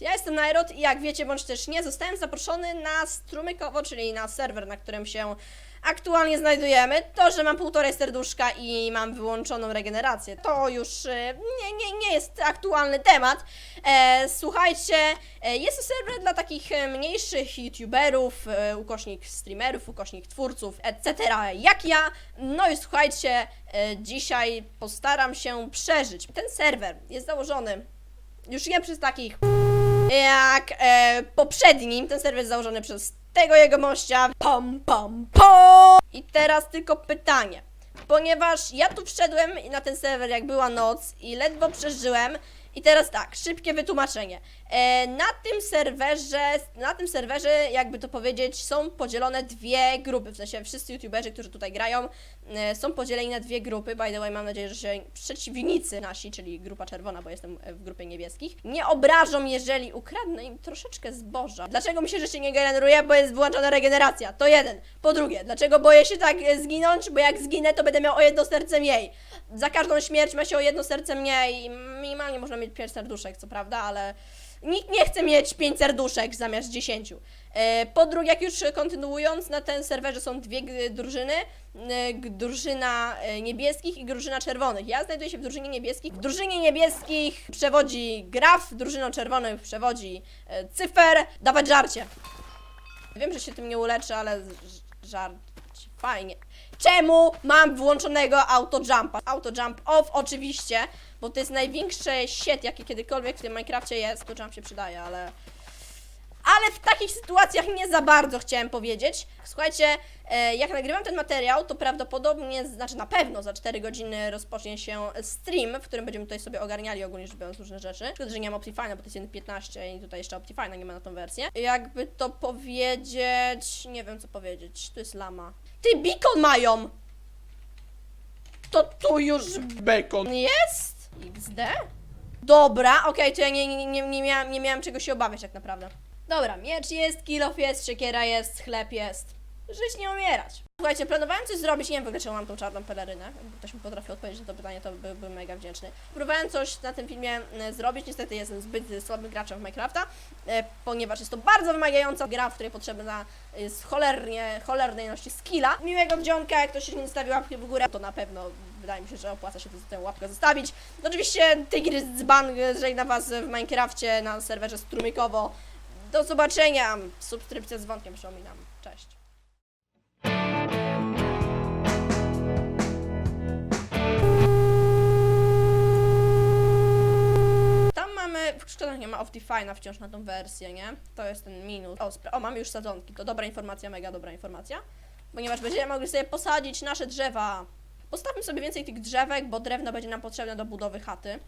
Ja jestem Nairot i jak wiecie, bądź też nie, zostałem zaproszony na strumykowo, czyli na serwer, na którym się aktualnie znajdujemy. To, że mam półtorej serduszka i mam wyłączoną regenerację, to już e, nie, nie, nie jest aktualny temat. E, słuchajcie, e, jest to serwer dla takich e, mniejszych youtuberów, e, ukośnik streamerów, ukośnik twórców, etc. jak ja. No i słuchajcie, dzisiaj postaram się przeżyć. Ten serwer jest założony już nie przez takich jak e, poprzednim. Ten serwer założony przez tego jego mościa. Pom, pom, pom! I teraz tylko pytanie. Ponieważ ja tu wszedłem na ten serwer jak była noc i ledwo przeżyłem. I teraz tak, szybkie wytłumaczenie. E, na tym serwerze, na tym serwerze, jakby to powiedzieć, są podzielone dwie grupy. W sensie wszyscy youtuberzy, którzy tutaj grają, są podzieleni na dwie grupy. By the way, mam nadzieję, że się przeciwnicy nasi, czyli grupa czerwona, bo jestem w grupie niebieskich, nie obrażą, jeżeli ukradnę im troszeczkę zboża. Dlaczego mi się rzeczy nie generuje? Bo jest wyłączona regeneracja. To jeden. Po drugie, dlaczego boję się tak e, zginąć? Bo jak zginę, to będę miał o jedno serce mniej. Za każdą śmierć ma się o jedno serce mniej. Minimalnie można mieć pięć serduszek, co prawda, ale nikt nie chce mieć pięć serduszek zamiast dziesięciu. E, Po drugie, jak już kontynuując, na ten serwerze są dwie drużyny. e, Drużyna e, niebieskich i drużyna czerwonych. Ja znajduję się w drużynie niebieskich. W drużynie niebieskich przewodzi Graf, drużyną czerwonych przewodzi Cyfer. Dawać żarcie. Wiem, że się tym nie uleczy, ale żart fajnie. Czemu mam włączonego autojumpa? Autojump off oczywiście, bo to jest największy shit, jaki kiedykolwiek w tym Minecrafcie jest. To jump się przydaje, ale... Ale w takich sytuacjach nie za bardzo chciałem powiedzieć. Słuchajcie, e, jak nagrywam ten materiał, to prawdopodobnie, znaczy na pewno za 4 godziny rozpocznie się stream, w którym będziemy tutaj sobie ogarniali ogólnie rzecz biorąc różne rzeczy. Szkoda, że nie mam Optifine'a, bo to jest 1.15 i tutaj jeszcze Optifine'a nie ma na tą wersję. Jakby to powiedzieć... nie wiem co powiedzieć. Tu jest lama. Ty, beacon mają! To tu już Bacon. jest? XD? Dobra, okej, to ja nie, nie, nie, miałam, nie miałam czego się obawiać tak naprawdę. Dobra, miecz jest, kilof jest, siekiera jest, chleb jest. Żyć nie umierać. Słuchajcie, planowałem coś zrobić, nie wiem w czemu mam tą czarną pelerynę. Jakby ktoś mi potrafił odpowiedzieć na to pytanie, to byłbym mega wdzięczny. Próbowałem coś na tym filmie e, zrobić, niestety jestem zbyt słabym graczem w Minecrafta, e, ponieważ jest to bardzo wymagająca gra, w której potrzebna jest cholernie, cholernej ilości skilla. Miłego wdziąka, jak ktoś się nie stawi łapki w górę, to na pewno wydaje mi się, że opłaca się tę łapkę zostawić. No oczywiście Tygrys Dzban żegna Was w Minecrafcie na serwerze strumykowo. Do zobaczenia. Subskrypcja z dzwonkiem przypominam. Cześć. W szkoda nie ma Optifine'a wciąż na tą wersję, nie? To jest ten minus. O, o, mamy już sadzonki, to dobra informacja, mega dobra informacja. Ponieważ będziemy mogli sobie posadzić nasze drzewa. Postawmy sobie więcej tych drzewek, bo drewno będzie nam potrzebne do budowy chaty.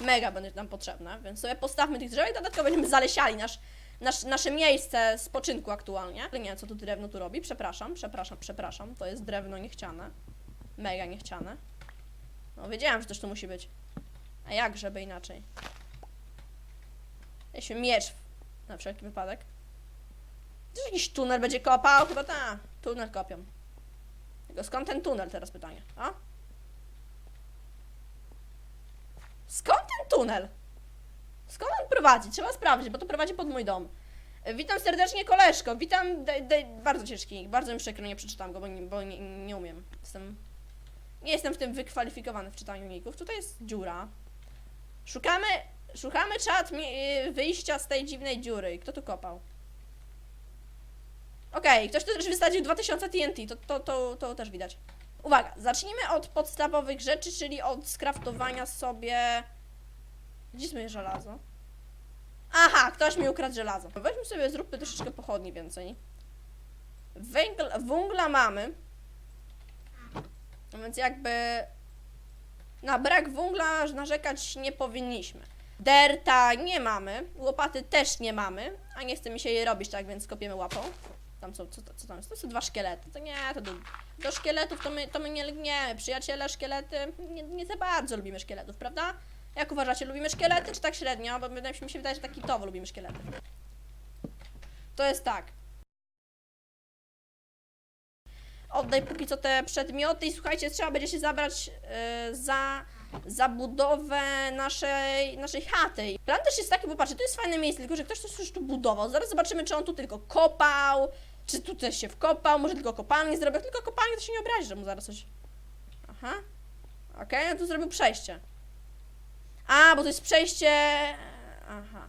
Mega będzie nam potrzebne, więc sobie postawmy tych drzewek, dodatkowo będziemy zalesiali nasz, nasz, nasze miejsce spoczynku aktualnie. Ale nie wiem, co tu drewno tu robi, przepraszam, przepraszam, przepraszam, to jest drewno niechciane. Mega niechciane. No wiedziałam, że też to musi być. A jak żeby inaczej? Weźmy miecz na wszelki wypadek. Też jakiś tunel będzie kopał? Chyba ta. Tunel kopią. Tylko skąd ten tunel teraz pytanie? A? Skąd ten tunel? Skąd on prowadzi? Trzeba sprawdzić, bo to prowadzi pod mój dom. E, Witam serdecznie koleżko. Witam. De, de, bardzo ciężki. Bardzo mi przykro, nie przeczytam go, bo nie, bo nie, nie umiem. Jestem. Nie jestem w tym wykwalifikowany w czytaniu ników. Tutaj jest dziura. Szukamy. Szukamy czat y, wyjścia z tej dziwnej dziury. Kto tu kopał? Okej, ktoś tu też wysadził 2000 TNT, to, to, to, to też widać. Uwaga, zacznijmy od podstawowych rzeczy, czyli od skraftowania sobie... Gdzie jest moje żelazo? Aha, ktoś mi ukradł żelazo. Weźmy sobie, zróbmy troszeczkę pochodni więcej. Węgl, węgla mamy. No Więc jakby... Na brak węgla narzekać nie powinniśmy. Derta nie mamy, łopaty też nie mamy, a nie chce mi się jej robić, tak więc kopiemy łapą. Tam co, co, co tam jest? To są dwa szkielety. To nie, to do, do szkieletów to my, to my nie lgniemy. Przyjaciele, szkielety, nie, nie za bardzo lubimy szkieletów, prawda? Jak uważacie, lubimy szkielety czy tak średnio? Bo wydaje mi się wydaje, że tak kitowo lubimy szkielety. To jest tak. Oddaj póki co te przedmioty i słuchajcie, trzeba będzie się zabrać yy, za zabudowę naszej, naszej chaty. Plan też jest taki, bo patrzcie, to jest fajne miejsce, tylko że ktoś to już tu budował. Zaraz zobaczymy, czy on tu tylko kopał, czy tu też się wkopał, może tylko kopalnię zrobił. Jak tylko kopalnię, to się nie obrazi, że mu zaraz coś... Aha. Okej, no tu zrobił przejście. A, bo to jest przejście... Aha.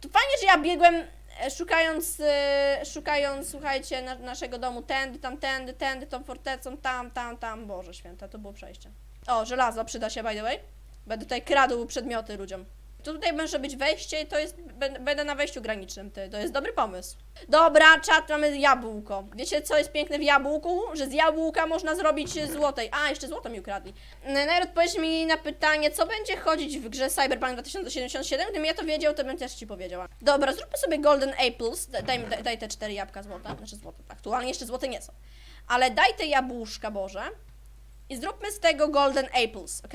To fajnie, że ja biegłem e, szukając, e, szukając, słuchajcie, na, naszego domu tędy, tam, tędy, tędy, tą fortecą, tam, tam, tam. Boże święte, to było przejście. O, żelazo przyda się, by the way. Będę tutaj kradł przedmioty ludziom. Tutaj może być wejście i to jest, będę, na wejściu granicznym, ty. To jest dobry pomysł. Dobra, czat, mamy jabłko. Wiecie, co jest piękne w jabłku? Że z jabłka można zrobić złotej. A, jeszcze złoto mi ukradli. Najpierw odpowiedz mi na pytanie, co będzie chodzić w grze Cyberpunk 2077? Gdybym ja to wiedział, to bym też ci powiedziała. Dobra, zróbmy sobie Golden Apples. Da- Daj, daj, daj te cztery jabłka złota. Znaczy złote. Aktualnie jeszcze złote nie są. Ale daj te jabłuszka, Boże. I zróbmy z tego Golden Apples, ok?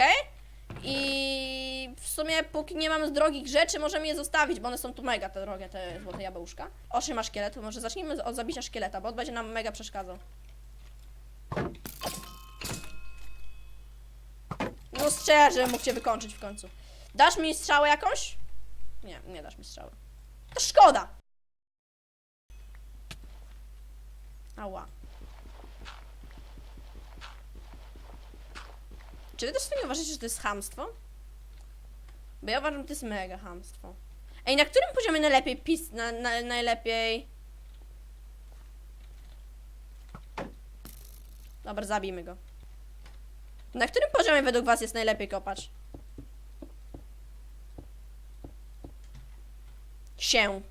I w sumie póki nie mamy drogich rzeczy, możemy je zostawić, bo one są tu mega te drogie, te złote jabłuszka. Osiem ma szkielet, może zacznijmy od zabicia szkieleta, bo on będzie nam mega przeszkadzał. No szczerze, mógł cię wykończyć w końcu. Dasz mi strzałę jakąś? Nie, nie dasz mi strzały. To szkoda! Ała. Czy wy też nie uważacie, że to jest hamstwo? Bo ja uważam, że to jest mega hamstwo. Ej, na którym poziomie najlepiej pis... Na, na, najlepiej... Dobra, zabijmy go. Na którym poziomie według was jest najlepiej kopać? Się.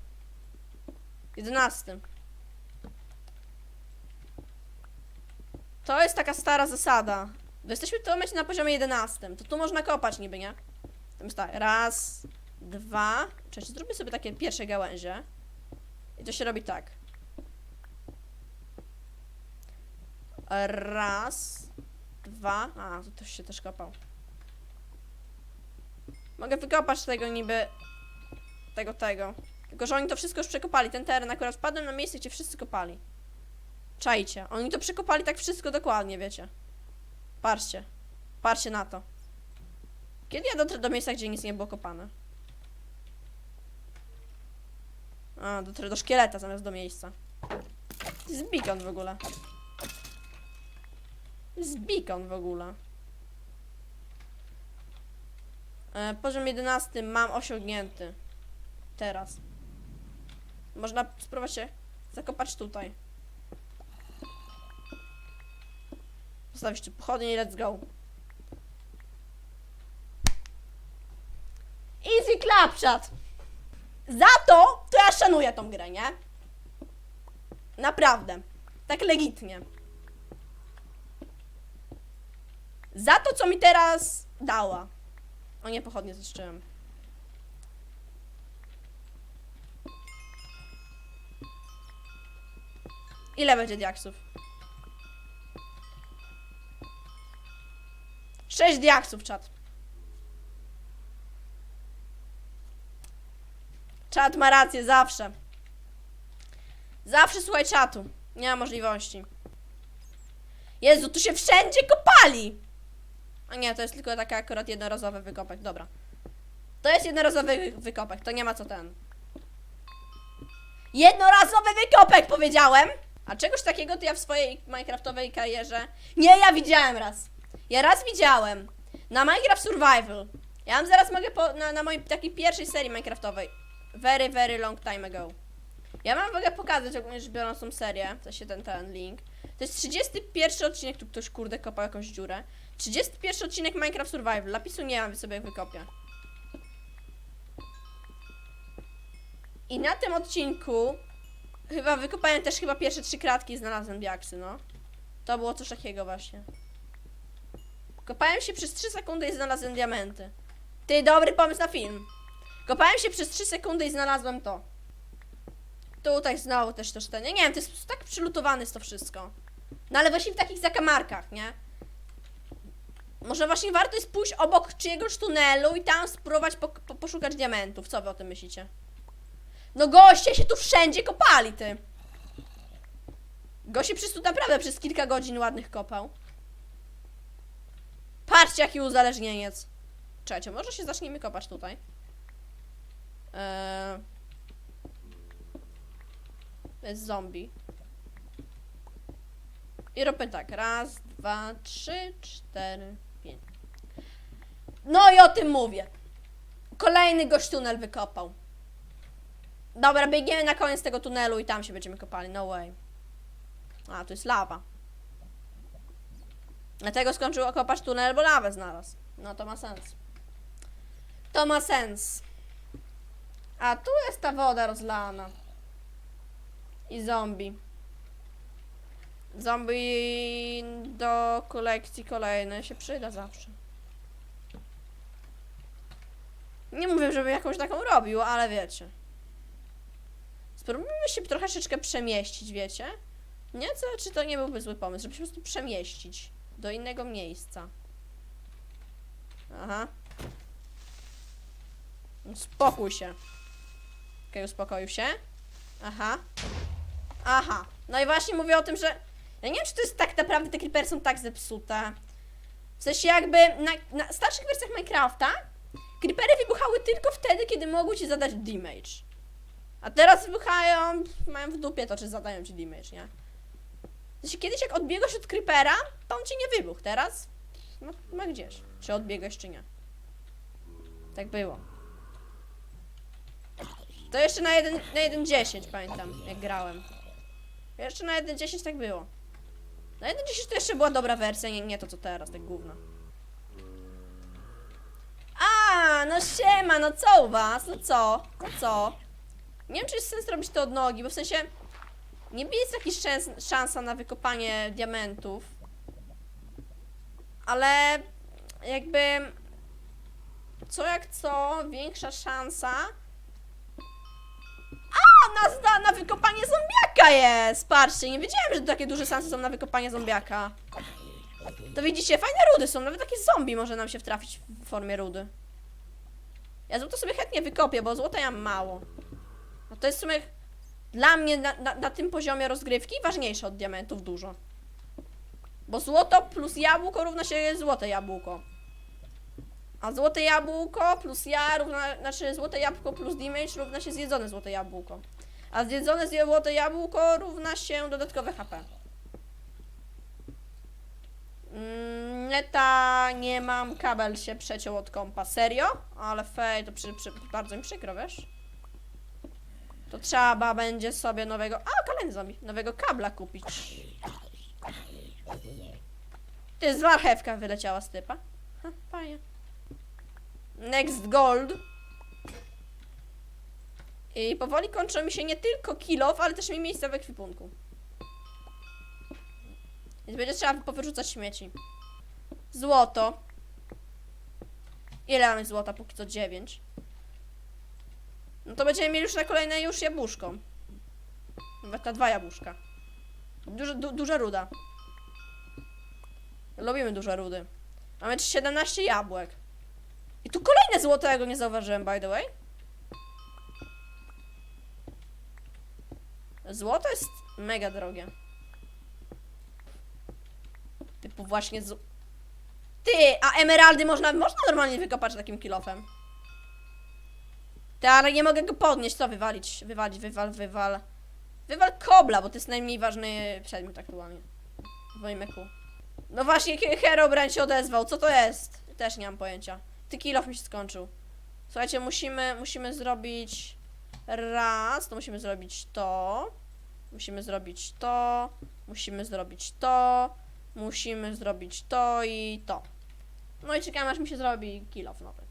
Jedenastym. To jest taka stara zasada. Jesteśmy w tym momencie na poziomie 11. To tu można kopać niby, nie? Tam jest tak. Raz, dwa. Cześć, zróbmy sobie takie pierwsze gałęzie. I to się robi tak. Raz, dwa. A, tu też się też kopał. Mogę wykopać tego niby. Tego, tego. Tylko, że oni to wszystko już przekopali. Ten teren akurat wpadłem na miejsce, gdzie wszyscy kopali. Czajcie. Oni to przekopali tak wszystko dokładnie, wiecie. Patrzcie. Patrzcie na to. Kiedy ja dotrę do miejsca, gdzie nic nie było kopane? A, dotrę do szkieleta zamiast do miejsca. Jest beacon w ogóle. Jest beacon w ogóle. E, poziom 11 mam osiągnięty. Teraz. Można spróbować się zakopać tutaj. Postawić tu pochodnie i let's go. Easy clapshot. Za to, to ja szanuję tą grę, nie? Naprawdę. Tak legitnie. Za to, co mi teraz dała. O nie, pochodnie zniszczyłem. Ile będzie diaksów? Sześć diaksów, czat. Czat ma rację, zawsze. Zawsze słuchaj czatu. Nie ma możliwości. Jezu, tu się wszędzie kopali! A nie, to jest tylko taka akurat jednorazowy wykopek, dobra. To jest jednorazowy wy- wykopek, to nie ma co ten. Jednorazowy wykopek, powiedziałem! A czegoś takiego to ja w swojej minecraftowej karierze... Nie, ja widziałem raz. Ja raz widziałem. Na Minecraft Survival. Ja wam zaraz mogę po, na, na mojej takiej pierwszej serii Minecraftowej. Very, very long time ago. Ja wam mogę pokazać ogólnie rzecz biorąc tą serię. To się ten, ten link. To jest 31 odcinek, tu ktoś kurde kopał jakąś dziurę. 31 odcinek Minecraft Survival. Lapisu nie mam, sobie wykopię. I na tym odcinku chyba wykopałem też chyba pierwsze trzy kratki i znalazłem diaksy, no. To było coś takiego właśnie. Kopałem się przez 3 sekundy i znalazłem diamenty. Ty, dobry pomysł na film. Kopałem się przez 3 sekundy i znalazłem to. Tutaj znowu też ten. Ja nie wiem, to jest tak przylutowane jest to wszystko. No ale właśnie w takich zakamarkach, nie? Może właśnie warto jest pójść obok czyjegoś tunelu i tam spróbować po, po, poszukać diamentów. Co wy o tym myślicie? No goście się tu wszędzie kopali, ty. Goście przez tu naprawdę przez kilka godzin ładnych kopał. Patrzcie, jaki uzależnieniec. Czekajcie, może się zacznijmy kopać tutaj. Eee... Jest zombie. I robimy tak. Raz, dwa, trzy, cztery, pięć. No i o tym mówię. Kolejny gość tunel wykopał. Dobra, biegniemy na koniec tego tunelu i tam się będziemy kopali. No way. A, to jest lawa. Dlatego skończył kopać tunel, bo lawę znalazł. No to ma sens. To ma sens. A tu jest ta woda rozlana. I zombie. Zombie do kolekcji kolejnej się przyda zawsze. Nie mówię, żeby jakąś taką robił, ale wiecie. Spróbujmy się troszeczkę przemieścić, wiecie? Nie? Co, czy to nie byłby zły pomysł, żeby się po prostu przemieścić do innego miejsca? Aha. Spokój się. Okej, uspokoił się. Aha. Aha. No i właśnie mówię o tym, że... Ja nie wiem, czy to jest tak naprawdę, te creepery są tak zepsute. W sensie jakby na, na starszych wersjach Minecrafta creepery wybuchały tylko wtedy, kiedy mogły ci zadać damage. A teraz wybuchają, mają w dupie to, czy zadają ci damage, nie? Sensie kiedyś jak odbiegłeś od creepera, to on ci nie wybuchł. Teraz ma, ma gdzieś. Czy odbiegłeś, czy nie. Tak było. To jeszcze na 1 na 1.10 pamiętam, jak grałem. Jeszcze na 1.10 tak było. Na 1.10 to jeszcze była dobra wersja, nie, nie to co teraz, tak gówno. A, no siema, no co u was? No co? No co? Nie wiem, czy jest sens robić to od nogi, bo w sensie niby jest jakaś szans, szansa na wykopanie diamentów, ale jakby co jak co, większa szansa a, na, na, na wykopanie zombiaka jest! Patrzcie, nie wiedziałem, że takie duże szanse są na wykopanie zombiaka. To widzicie, fajne rudy są, nawet takie zombie może nam się wtrafić w formie rudy. Ja złoto sobie chętnie wykopię, bo złota ja mam mało. No to jest w sumie dla mnie na, na, na tym poziomie rozgrywki ważniejsze od diamentów dużo. Bo złoto plus jabłko równa się złote jabłko. A złote jabłko plus ja równa, znaczy złote jabłko plus damage równa się zjedzone złote jabłko. A zjedzone złote jabłko równa się dodatkowe HP. Mm, Neta, nie mam, kabel się przeciął od kompa. Serio? Ale fej, to przy, przy, bardzo mi przykro, wiesz? To trzeba będzie sobie nowego, a kolejny zombie, nowego kabla kupić. Ty, z marchewka wyleciała z typa. Ha, fajnie. Next Gold. I powoli kończą mi się nie tylko kilof, ale też mi miejsca w ekwipunku. Więc będzie trzeba powyrzucać śmieci. Złoto. Ile mamy złota? Póki co 9. No to będziemy mieli już na kolejne już jabłuszko. Nawet na dwa jabłuszka. Duża, du, duża ruda. Lubimy duże rudy. Mamy 17 jabłek. I tu kolejne złoto, ja go nie zauważyłem, by the way. Złoto jest mega drogie. Typu właśnie z... Ty, a emeraldy można, można normalnie wykopać takim kilofem. Ty, ale nie mogę go podnieść, co wywalić? Wywalić, wywal, wywal. Wywal kobla, bo to jest najmniej ważny przedmiot aktualnie. W moim eku. No właśnie, He- Herobrine się odezwał, co to jest? Też nie mam pojęcia. Ty kilof mi się skończył. Słuchajcie, musimy, musimy zrobić raz, to musimy zrobić to. Musimy zrobić to. Musimy zrobić to. Musimy zrobić to i to. No i czekamy aż mi się zrobi kilof nowy.